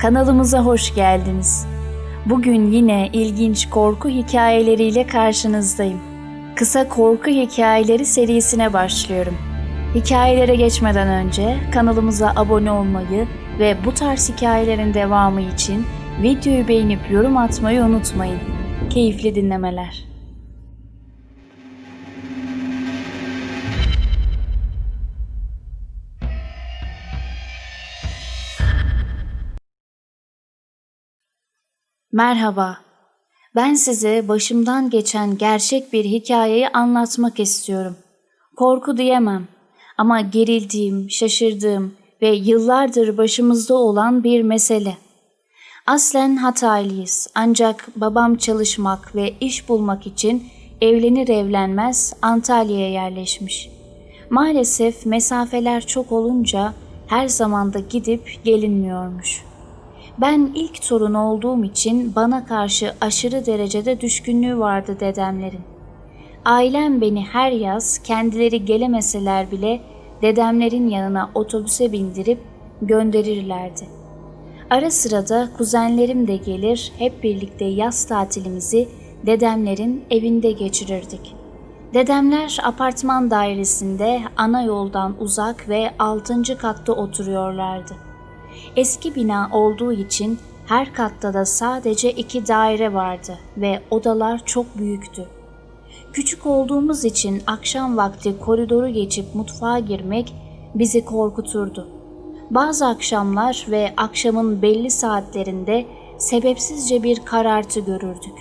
Kanalımıza hoş geldiniz. Bugün yine ilginç korku hikayeleriyle karşınızdayım. Kısa korku hikayeleri serisine başlıyorum. Hikayelere geçmeden önce kanalımıza abone olmayı ve bu tarz hikayelerin devamı için videoyu beğenip yorum atmayı unutmayın. Keyifli dinlemeler. Merhaba. Ben size başımdan geçen gerçek bir hikayeyi anlatmak istiyorum. Korku diyemem ama gerildiğim, şaşırdığım ve yıllardır başımızda olan bir mesele. Aslen Hataylıyız ancak babam çalışmak ve iş bulmak için evlenir evlenmez Antalya'ya yerleşmiş. Maalesef mesafeler çok olunca her zamanda gidip gelinmiyormuş.'' Ben ilk torun olduğum için bana karşı aşırı derecede düşkünlüğü vardı dedemlerin. Ailem beni her yaz kendileri gelemeseler bile dedemlerin yanına otobüse bindirip gönderirlerdi. Ara sıra da kuzenlerim de gelir hep birlikte yaz tatilimizi dedemlerin evinde geçirirdik. Dedemler apartman dairesinde ana yoldan uzak ve altıncı katta oturuyorlardı. Eski bina olduğu için her katta da sadece iki daire vardı ve odalar çok büyüktü. Küçük olduğumuz için akşam vakti koridoru geçip mutfağa girmek bizi korkuturdu. Bazı akşamlar ve akşamın belli saatlerinde sebepsizce bir karartı görürdük.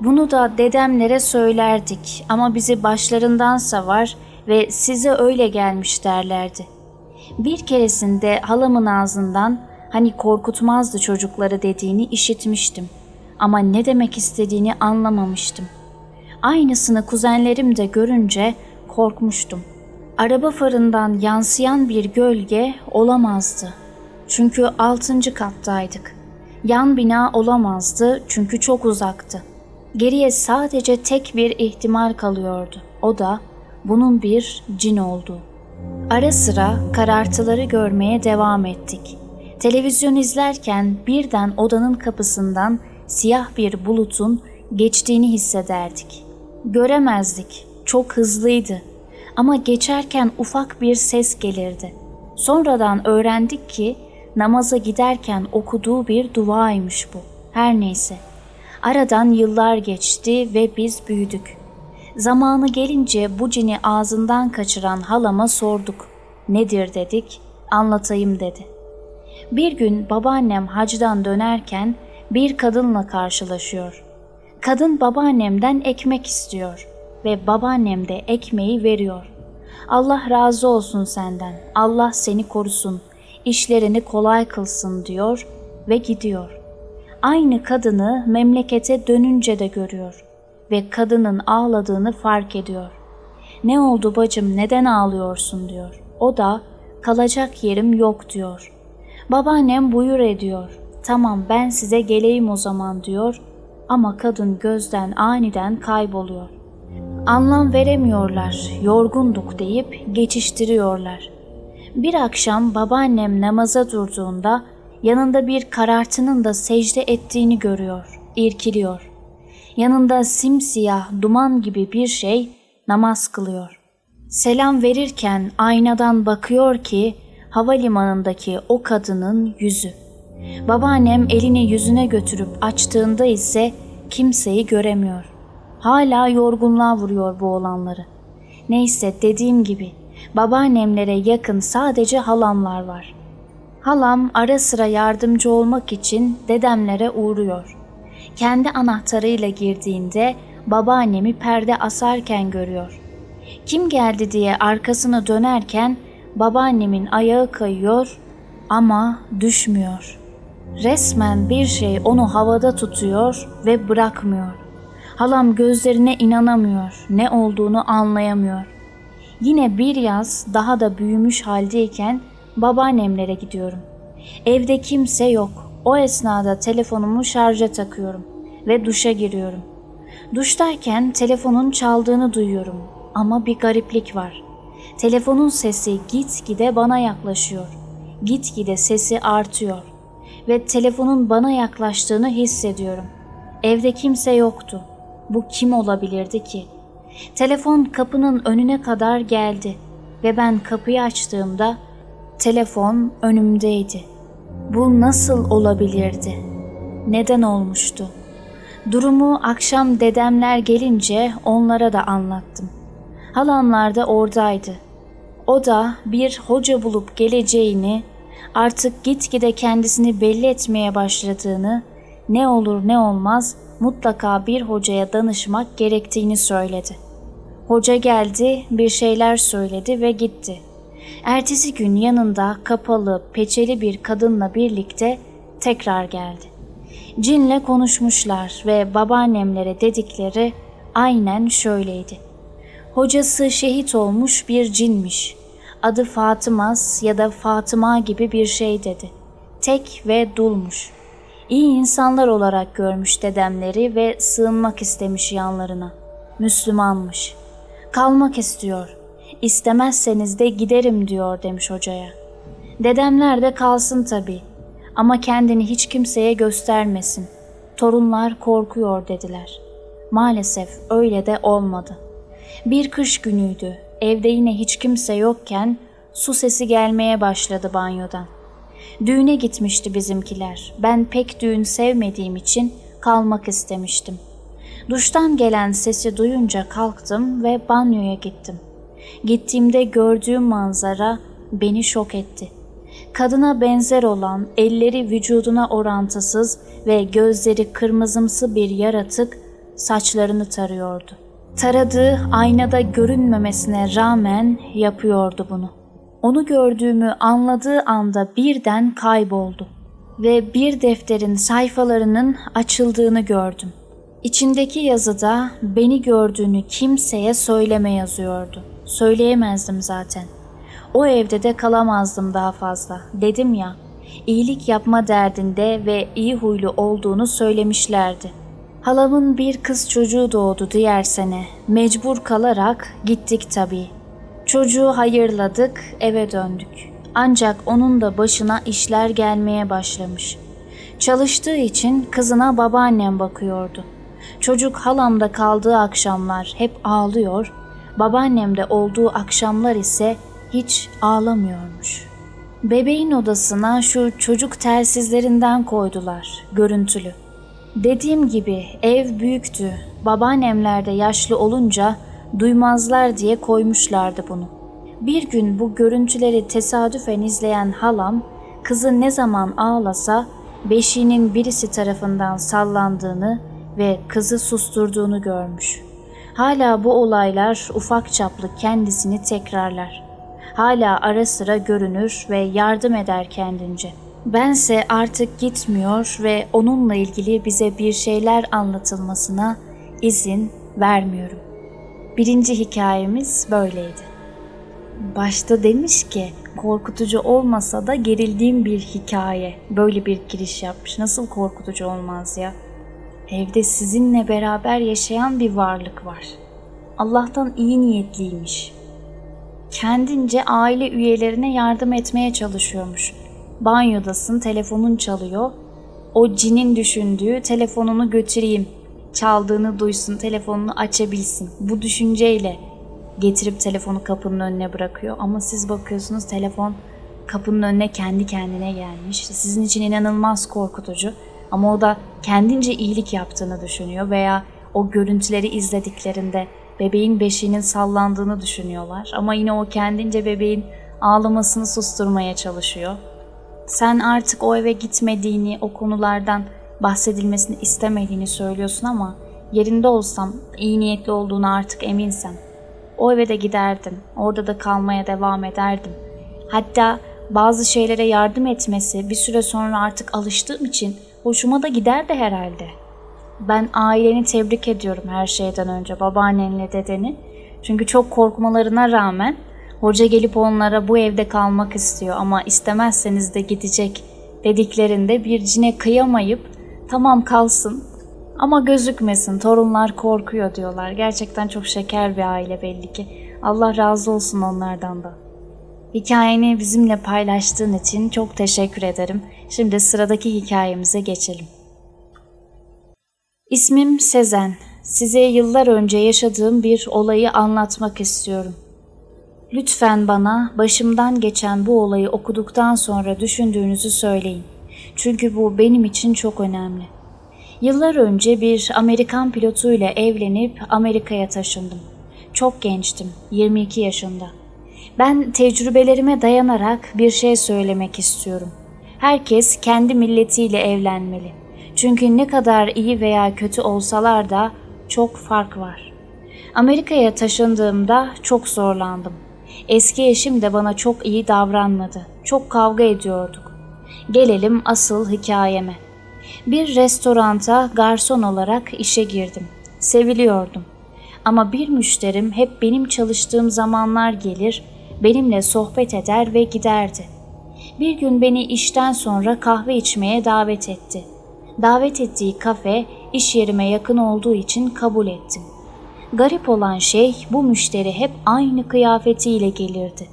Bunu da dedemlere söylerdik ama bizi başlarından savar ve size öyle gelmiş derlerdi.'' Bir keresinde halamın ağzından hani korkutmazdı çocukları dediğini işitmiştim. Ama ne demek istediğini anlamamıştım. Aynısını kuzenlerim de görünce korkmuştum. Araba farından yansıyan bir gölge olamazdı. Çünkü altıncı kattaydık. Yan bina olamazdı çünkü çok uzaktı. Geriye sadece tek bir ihtimal kalıyordu. O da bunun bir cin olduğu. Ara sıra karartıları görmeye devam ettik. Televizyon izlerken birden odanın kapısından siyah bir bulutun geçtiğini hissederdik. Göremezdik, çok hızlıydı ama geçerken ufak bir ses gelirdi. Sonradan öğrendik ki namaza giderken okuduğu bir duaymış bu. Her neyse. Aradan yıllar geçti ve biz büyüdük. Zamanı gelince bu cini ağzından kaçıran halama sorduk. Nedir dedik, anlatayım dedi. Bir gün babaannem hacdan dönerken bir kadınla karşılaşıyor. Kadın babaannemden ekmek istiyor ve babaannem de ekmeği veriyor. Allah razı olsun senden, Allah seni korusun, işlerini kolay kılsın diyor ve gidiyor. Aynı kadını memlekete dönünce de görüyor ve kadının ağladığını fark ediyor. Ne oldu bacım neden ağlıyorsun diyor. O da kalacak yerim yok diyor. Babaannem buyur ediyor. Tamam ben size geleyim o zaman diyor ama kadın gözden aniden kayboluyor. Anlam veremiyorlar, yorgunduk deyip geçiştiriyorlar. Bir akşam babaannem namaza durduğunda yanında bir karartının da secde ettiğini görüyor, irkiliyor. Yanında simsiyah duman gibi bir şey namaz kılıyor. Selam verirken aynadan bakıyor ki havalimanındaki o kadının yüzü. Babaannem elini yüzüne götürüp açtığında ise kimseyi göremiyor. Hala yorgunluğa vuruyor bu olanları. Neyse dediğim gibi babaannemlere yakın sadece halamlar var. Halam ara sıra yardımcı olmak için dedemlere uğruyor kendi anahtarıyla girdiğinde babaannemi perde asarken görüyor. Kim geldi diye arkasını dönerken babaannemin ayağı kayıyor ama düşmüyor. Resmen bir şey onu havada tutuyor ve bırakmıyor. Halam gözlerine inanamıyor, ne olduğunu anlayamıyor. Yine bir yaz daha da büyümüş haldeyken babaannemlere gidiyorum. Evde kimse yok. O esnada telefonumu şarja takıyorum ve duşa giriyorum. Duştayken telefonun çaldığını duyuyorum ama bir gariplik var. Telefonun sesi gitgide bana yaklaşıyor. Gitgide sesi artıyor. ve telefonun bana yaklaştığını hissediyorum. Evde kimse yoktu. Bu kim olabilirdi ki? Telefon kapının önüne kadar geldi ve ben kapıyı açtığımda telefon önümdeydi. Bu nasıl olabilirdi? Neden olmuştu? Durumu akşam dedemler gelince onlara da anlattım. Halamlar da oradaydı. O da bir hoca bulup geleceğini, artık gitgide kendisini belli etmeye başladığını, ne olur ne olmaz mutlaka bir hocaya danışmak gerektiğini söyledi. Hoca geldi, bir şeyler söyledi ve gitti. Ertesi gün yanında kapalı, peçeli bir kadınla birlikte tekrar geldi. Cinle konuşmuşlar ve babaannemlere dedikleri aynen şöyleydi. Hocası şehit olmuş bir cinmiş. Adı Fatımaz ya da Fatıma gibi bir şey dedi. Tek ve dulmuş. İyi insanlar olarak görmüş dedemleri ve sığınmak istemiş yanlarına. Müslümanmış. Kalmak istiyor. İstemezseniz de giderim diyor demiş hocaya. Dedemler de kalsın tabii. Ama kendini hiç kimseye göstermesin. Torunlar korkuyor dediler. Maalesef öyle de olmadı. Bir kış günüydü. Evde yine hiç kimse yokken su sesi gelmeye başladı banyodan. Düğüne gitmişti bizimkiler. Ben pek düğün sevmediğim için kalmak istemiştim. Duştan gelen sesi duyunca kalktım ve banyoya gittim. Gittiğimde gördüğüm manzara beni şok etti. Kadına benzer olan, elleri vücuduna orantısız ve gözleri kırmızımsı bir yaratık saçlarını tarıyordu. Taradığı aynada görünmemesine rağmen yapıyordu bunu. Onu gördüğümü anladığı anda birden kayboldu ve bir defterin sayfalarının açıldığını gördüm. İçindeki yazıda beni gördüğünü kimseye söyleme yazıyordu. Söyleyemezdim zaten. O evde de kalamazdım daha fazla. Dedim ya, iyilik yapma derdinde ve iyi huylu olduğunu söylemişlerdi. Halamın bir kız çocuğu doğdu diğer sene. Mecbur kalarak gittik tabii. Çocuğu hayırladık, eve döndük. Ancak onun da başına işler gelmeye başlamış. Çalıştığı için kızına babaannem bakıyordu. Çocuk halamda kaldığı akşamlar hep ağlıyor, babaannemde olduğu akşamlar ise hiç ağlamıyormuş. Bebeğin odasına şu çocuk telsizlerinden koydular, görüntülü. Dediğim gibi ev büyüktü. Babaannemler de yaşlı olunca duymazlar diye koymuşlardı bunu. Bir gün bu görüntüleri tesadüfen izleyen halam, kızı ne zaman ağlasa beşiğinin birisi tarafından sallandığını ve kızı susturduğunu görmüş. Hala bu olaylar ufak çaplı kendisini tekrarlar. Hala ara sıra görünür ve yardım eder kendince. Bense artık gitmiyor ve onunla ilgili bize bir şeyler anlatılmasına izin vermiyorum. Birinci hikayemiz böyleydi. Başta demiş ki korkutucu olmasa da gerildiğim bir hikaye. Böyle bir giriş yapmış. Nasıl korkutucu olmaz ya? Evde sizinle beraber yaşayan bir varlık var. Allah'tan iyi niyetliymiş. Kendince aile üyelerine yardım etmeye çalışıyormuş. Banyodasın, telefonun çalıyor. O cinin düşündüğü telefonunu götüreyim. Çaldığını duysun, telefonunu açabilsin. Bu düşünceyle getirip telefonu kapının önüne bırakıyor. Ama siz bakıyorsunuz telefon kapının önüne kendi kendine gelmiş. Sizin için inanılmaz korkutucu. Ama o da kendince iyilik yaptığını düşünüyor veya o görüntüleri izlediklerinde bebeğin beşiğinin sallandığını düşünüyorlar. Ama yine o kendince bebeğin ağlamasını susturmaya çalışıyor. Sen artık o eve gitmediğini, o konulardan bahsedilmesini istemediğini söylüyorsun ama yerinde olsam, iyi niyetli olduğunu artık eminsem o eve de giderdim. Orada da kalmaya devam ederdim. Hatta bazı şeylere yardım etmesi bir süre sonra artık alıştığım için hoşuma da giderdi herhalde. Ben aileni tebrik ediyorum her şeyden önce babaannenle dedeni. Çünkü çok korkmalarına rağmen hoca gelip onlara bu evde kalmak istiyor ama istemezseniz de gidecek dediklerinde bir cine kıyamayıp tamam kalsın ama gözükmesin torunlar korkuyor diyorlar. Gerçekten çok şeker bir aile belli ki. Allah razı olsun onlardan da. Hikayeni bizimle paylaştığın için çok teşekkür ederim. Şimdi sıradaki hikayemize geçelim. İsmim Sezen. Size yıllar önce yaşadığım bir olayı anlatmak istiyorum. Lütfen bana başımdan geçen bu olayı okuduktan sonra düşündüğünüzü söyleyin. Çünkü bu benim için çok önemli. Yıllar önce bir Amerikan pilotuyla evlenip Amerika'ya taşındım. Çok gençtim, 22 yaşında. Ben tecrübelerime dayanarak bir şey söylemek istiyorum. Herkes kendi milletiyle evlenmeli. Çünkü ne kadar iyi veya kötü olsalar da çok fark var. Amerika'ya taşındığımda çok zorlandım. Eski eşim de bana çok iyi davranmadı. Çok kavga ediyorduk. Gelelim asıl hikayeme. Bir restoranta garson olarak işe girdim. Seviliyordum. Ama bir müşterim hep benim çalıştığım zamanlar gelir, benimle sohbet eder ve giderdi. Bir gün beni işten sonra kahve içmeye davet etti. Davet ettiği kafe iş yerime yakın olduğu için kabul ettim. Garip olan şey bu müşteri hep aynı kıyafetiyle gelirdi.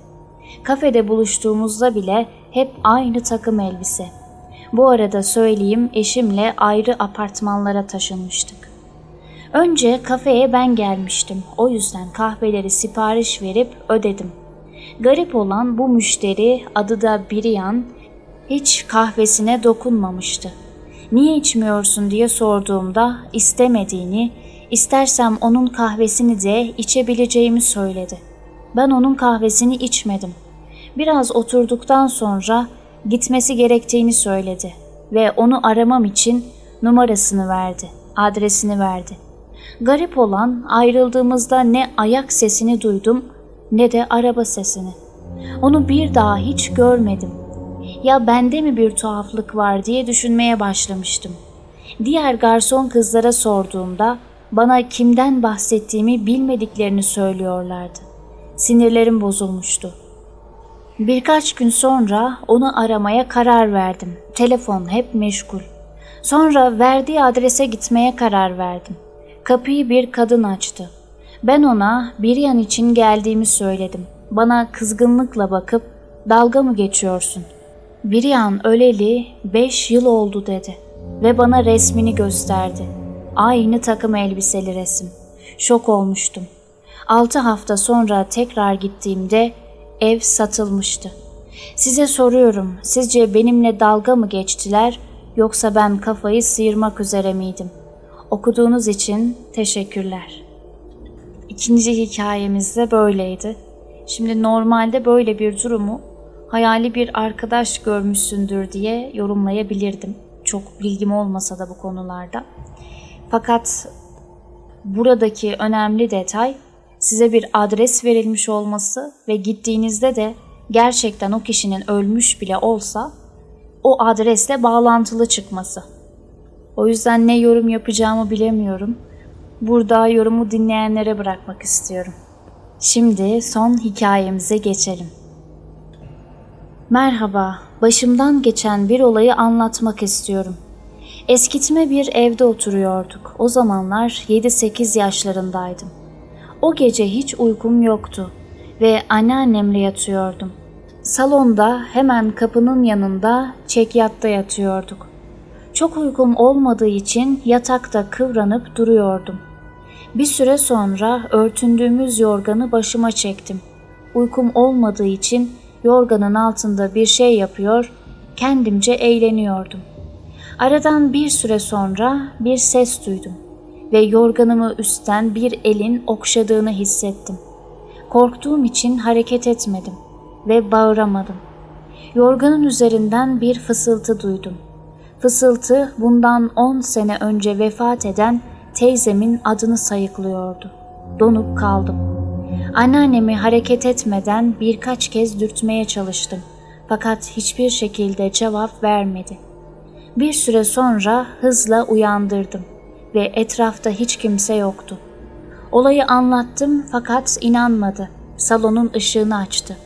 Kafede buluştuğumuzda bile hep aynı takım elbise. Bu arada söyleyeyim eşimle ayrı apartmanlara taşınmıştık. Önce kafeye ben gelmiştim. O yüzden kahveleri sipariş verip ödedim. Garip olan bu müşteri adı da Biriyan hiç kahvesine dokunmamıştı. Niye içmiyorsun diye sorduğumda istemediğini, istersem onun kahvesini de içebileceğimi söyledi. Ben onun kahvesini içmedim. Biraz oturduktan sonra gitmesi gerektiğini söyledi ve onu aramam için numarasını verdi, adresini verdi. Garip olan ayrıldığımızda ne ayak sesini duydum ne de araba sesini. Onu bir daha hiç görmedim. Ya bende mi bir tuhaflık var diye düşünmeye başlamıştım. Diğer garson kızlara sorduğumda bana kimden bahsettiğimi bilmediklerini söylüyorlardı. Sinirlerim bozulmuştu. Birkaç gün sonra onu aramaya karar verdim. Telefon hep meşgul. Sonra verdiği adrese gitmeye karar verdim. Kapıyı bir kadın açtı. Ben ona bir yan için geldiğimi söyledim. Bana kızgınlıkla bakıp dalga mı geçiyorsun? Bir yan öleli beş yıl oldu dedi ve bana resmini gösterdi. Aynı takım elbiseli resim. Şok olmuştum. Altı hafta sonra tekrar gittiğimde ev satılmıştı. Size soruyorum, sizce benimle dalga mı geçtiler yoksa ben kafayı sıyırmak üzere miydim? Okuduğunuz için teşekkürler. İkinci hikayemiz de böyleydi. Şimdi normalde böyle bir durumu hayali bir arkadaş görmüşsündür diye yorumlayabilirdim. Çok bilgim olmasa da bu konularda. Fakat buradaki önemli detay size bir adres verilmiş olması ve gittiğinizde de gerçekten o kişinin ölmüş bile olsa o adresle bağlantılı çıkması. O yüzden ne yorum yapacağımı bilemiyorum. Burada yorumu dinleyenlere bırakmak istiyorum. Şimdi son hikayemize geçelim. Merhaba, başımdan geçen bir olayı anlatmak istiyorum. Eskitme bir evde oturuyorduk. O zamanlar 7-8 yaşlarındaydım. O gece hiç uykum yoktu ve anneannemle yatıyordum. Salonda hemen kapının yanında çekyatta yatıyorduk. Çok uykum olmadığı için yatakta kıvranıp duruyordum. Bir süre sonra örtündüğümüz yorganı başıma çektim. Uykum olmadığı için yorganın altında bir şey yapıyor, kendimce eğleniyordum. Aradan bir süre sonra bir ses duydum ve yorganımı üstten bir elin okşadığını hissettim. Korktuğum için hareket etmedim ve bağıramadım. Yorganın üzerinden bir fısıltı duydum. Fısıltı bundan on sene önce vefat eden teyzemin adını sayıklıyordu. Donup kaldım. Anneannemi hareket etmeden birkaç kez dürtmeye çalıştım. Fakat hiçbir şekilde cevap vermedi. Bir süre sonra hızla uyandırdım ve etrafta hiç kimse yoktu. Olayı anlattım fakat inanmadı. Salonun ışığını açtı.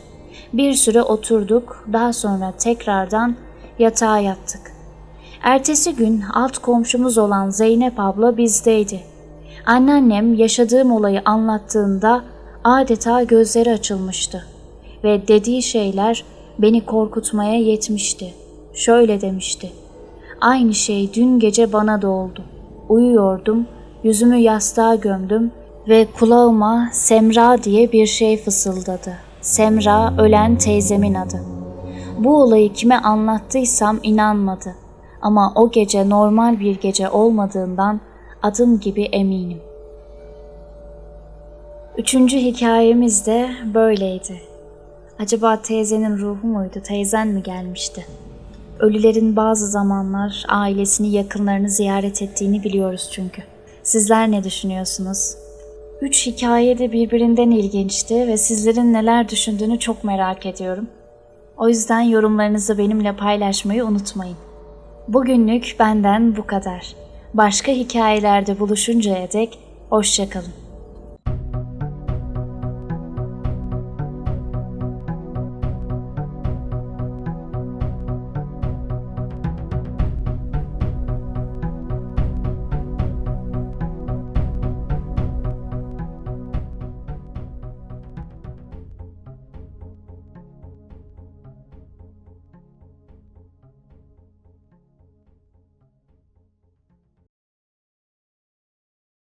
Bir süre oturduk, daha sonra tekrardan yatağa yattık. Ertesi gün alt komşumuz olan Zeynep abla bizdeydi. Anneannem yaşadığım olayı anlattığında adeta gözleri açılmıştı. ve dediği şeyler beni korkutmaya yetmişti. Şöyle demişti. Aynı şey dün gece bana da oldu. Uyuyordum, yüzümü yastığa gömdüm ve kulağıma Semra diye bir şey fısıldadı. Semra ölen teyzemin adı. Bu olayı kime anlattıysam inanmadı. Ama o gece normal bir gece olmadığından adım gibi eminim. Üçüncü hikayemiz de böyleydi. Acaba teyzenin ruhu muydu, teyzen mi gelmişti? Ölülerin bazı zamanlar ailesini, yakınlarını ziyaret ettiğini biliyoruz çünkü. Sizler ne düşünüyorsunuz? Üç hikaye de birbirinden ilginçti ve sizlerin neler düşündüğünü çok merak ediyorum. O yüzden yorumlarınızı benimle paylaşmayı unutmayın. Bugünlük benden bu kadar. Başka hikayelerde buluşuncaya dek hoşçakalın.